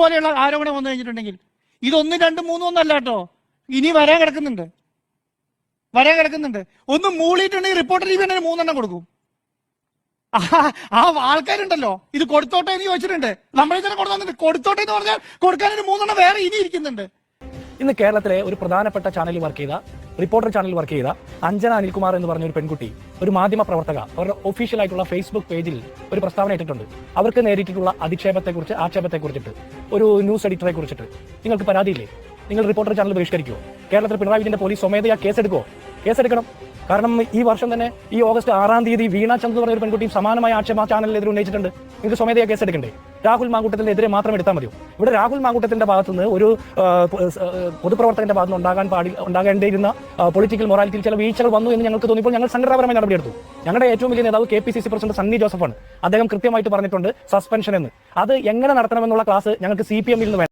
പോലെയുള്ള ആരോപണം വന്നു കഴിഞ്ഞിട്ടുണ്ടെങ്കിൽ ഇതൊന്നും രണ്ടും മൂന്നും ഒന്നല്ല കേട്ടോ. ഇനി വരാൻ കിടക്കുന്നുണ്ട്. വരാൻ കിടക്കുന്നുണ്ട്. ഒന്ന് മൂളിയിട്ടുണ്ടെങ്കിൽ റിപ്പോർട്ടർ ടി വി മൂന്നെണ്ണം കൊടുക്കും. ആ ആൾക്കാരുണ്ടല്ലോ. ഇത് കൊടുത്തോട്ടെ എന്ന് ചോദിച്ചിട്ടുണ്ട്. നമ്മളെ തന്നെ കൊടുത്തു കൊടുത്തോട്ടെ എന്ന് പറഞ്ഞാൽ കൊടുക്കാനൊരു മൂന്നെണ്ണം വേറെ ഇനി ഇരിക്കുന്നുണ്ട്. ഇന്ന് കേരളത്തിലെ ഒരു പ്രധാനപ്പെട്ട ചാനലിൽ വർക്ക് ചെയ്ത റിപ്പോർട്ടർ ചാനലിൽ വർക്ക് ചെയ്ത അഞ്ജന അനിൽകുമാർ എന്ന് പറഞ്ഞ ഒരു പെൺകുട്ടി ഒരു മാധ്യമ പ്രവർത്തക അവരുടെ ഒഫീഷ്യൽ ആയിട്ടുള്ള ഫേസ്ബുക്ക് പേജിൽ ഒരു പ്രസ്താവന ഇട്ടിട്ടുണ്ട്. അവർക്ക് നേരിട്ടിട്ടുള്ള അധിക്ഷേപത്തെക്കുറിച്ച് ആക്ഷേപത്തെക്കുറിച്ചിട്ട് ഒരു ന്യൂസ് എഡിറ്ററെ കുറിച്ചിട്ട്. നിങ്ങൾക്ക് പരാതിയില്ലേ? നിങ്ങൾ റിപ്പോർട്ടർ ചാനൽ ബഹിഷ്കരിക്കുമോ കേരളത്തിൽ പിണറായി വിജയന്റെ പോലീസ് സ്വമേധയാ കേസെടുക്കുമോ കേസെടുക്കണം. കാരണം ഈ വർഷം തന്നെ ഈ ഓഗസ്റ്റ് ആറാം തീയതി വീണ ചന്ദ് പറഞ്ഞ ഒരു പെൺകുട്ടിയും സമാനമായ ആക്ഷേപ ചാനലിനെതിരെ ഉന്നയിച്ചിട്ടുണ്ട്. നിങ്ങൾക്ക് സ്വമേധയാ കേസ് എടുക്കണ്ടേ? രാഹുൽ മാങ്കൂട്ടത്തിനെതിരെ മാത്രം എടുത്താൽ മതിയോ? ഇവിടെ രാഹുൽ മാങ്കൂട്ടത്തിന്റെ ഭാഗത്തുനിന്ന് ഒരു പൊതുപ്രവർത്തകന്റെ ഭാഗത്ത് ഉണ്ടാകാൻ പാടി ഉണ്ടാകേണ്ടിയിരുന്ന പൊളിറ്റിക്കൽ മൊറാലിറ്റിയിൽ ചില വീഴ്ചകൾ വന്നു എന്ന് ഞങ്ങൾക്ക് തോന്നിയപ്പോൾ ഞങ്ങൾ സംഘടനാപരമായി നടപടിയെടുത്തു ഞങ്ങളുടെ ഏറ്റവും വലിയ നേതാവ് K P C C president Sunny ജോസഫാണ്. അദ്ദേഹം കൃത്യമായിട്ട് പറഞ്ഞിട്ടുണ്ട് സസ്പെൻഷൻ എന്ന്. അത് എങ്ങനെ നടത്തണമെന്നുള്ള ക്ലാസ് ഞങ്ങൾക്ക് സി പി എമ്മിൽ നിന്ന്